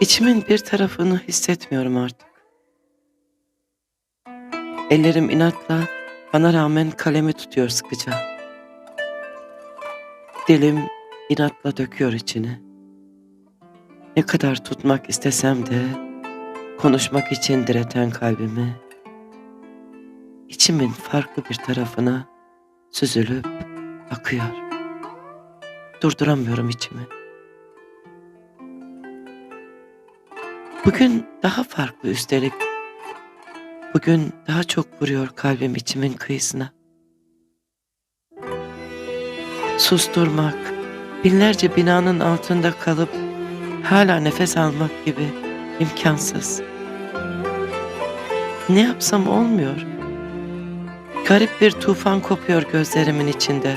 İçimin bir tarafını hissetmiyorum artık. Ellerim inatla bana rağmen kalemi tutuyor sıkıca. Dilim inatla döküyor içini. Ne kadar tutmak istesem de konuşmak için direten kalbimi içimin farklı bir tarafına süzülüp akıyor. Durduramıyorum içimi. Bugün daha farklı üstelik. Bugün daha çok vuruyor kalbim içimin kıyısına. Susturmak, binlerce binanın altında kalıp hala nefes almak gibi imkansız. Ne yapsam olmuyor. Garip bir tufan kopuyor gözlerimin içinde.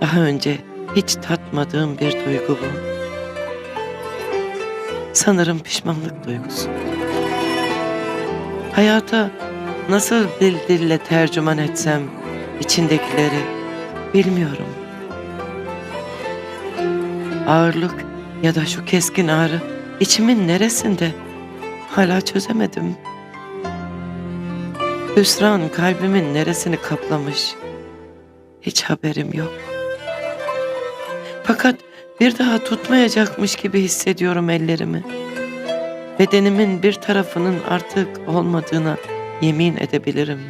Daha önce hiç tatmadığım bir duygu bu. Sanırım pişmanlık duygusu. Hayata nasıl bir dille tercüman etsem içindekileri bilmiyorum. Ağırlık ya da şu keskin ağrı içimin neresinde hala çözemedim. Hüsran kalbimin neresini kaplamış hiç haberim yok. Fakat bir daha tutmayacakmış gibi hissediyorum ellerimi. Bedenimin bir tarafının artık olmadığına yemin edebilirim.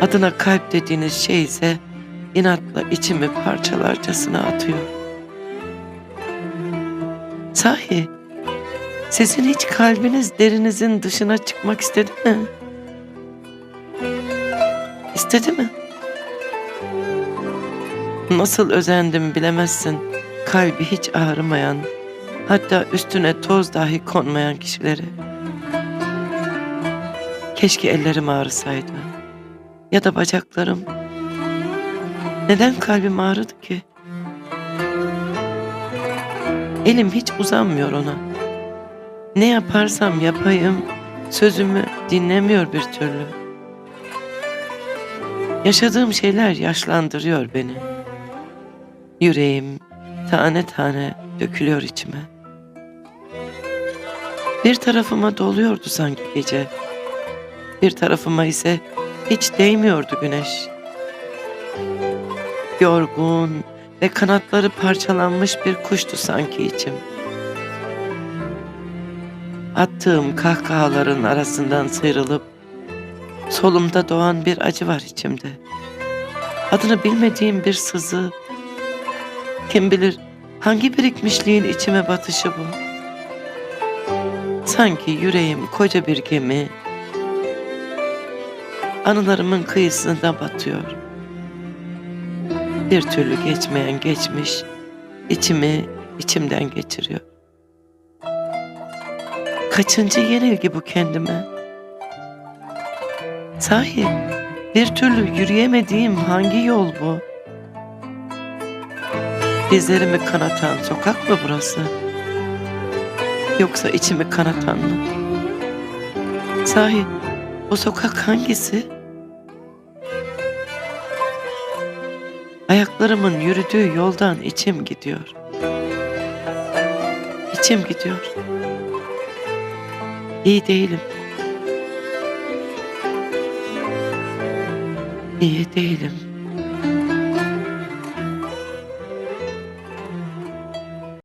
Adına kalp dediğiniz şey ise inatla içimi parçalarcasına atıyor. Sahi, sizin hiç kalbiniz derinizin dışına çıkmak istedi mi? İstedi mi? Nasıl özendim bilemezsin kalbi hiç ağrımayan, hatta üstüne toz dahi konmayan kişileri. Keşke ellerim ağrısaydı ya da bacaklarım. Neden kalbim ağrıdı ki? Elim hiç uzanmıyor ona. Ne yaparsam yapayım sözümü dinlemiyor bir türlü. Yaşadığım şeyler yaşlandırıyor beni. Yüreğim tane tane dökülüyor içime. Bir tarafıma doluyordu sanki gece. Bir tarafıma ise hiç değmiyordu güneş. Yorgun ve kanatları parçalanmış bir kuştu sanki içim. Attığım kahkahaların arasından sıyrılıp solumda doğan bir acı var içimde. Adını bilmediğim bir sızı, kim bilir hangi birikmişliğin içime batışı bu. Sanki yüreğim koca bir gemi, anılarımın kıyısında batıyor. Bir türlü geçmeyen geçmiş, içimi içimden geçiriyor. Kaçıncı yenilgi bu kendime? Sahi bir türlü yürüyemediğim hangi yol bu? Dizlerimi kanatan sokak mı burası? Yoksa içimi kanatan mı? Sahi o sokak hangisi? Ayaklarımın yürüdüğü yoldan içim gidiyor. İçim gidiyor. İyi değilim. İyi değilim.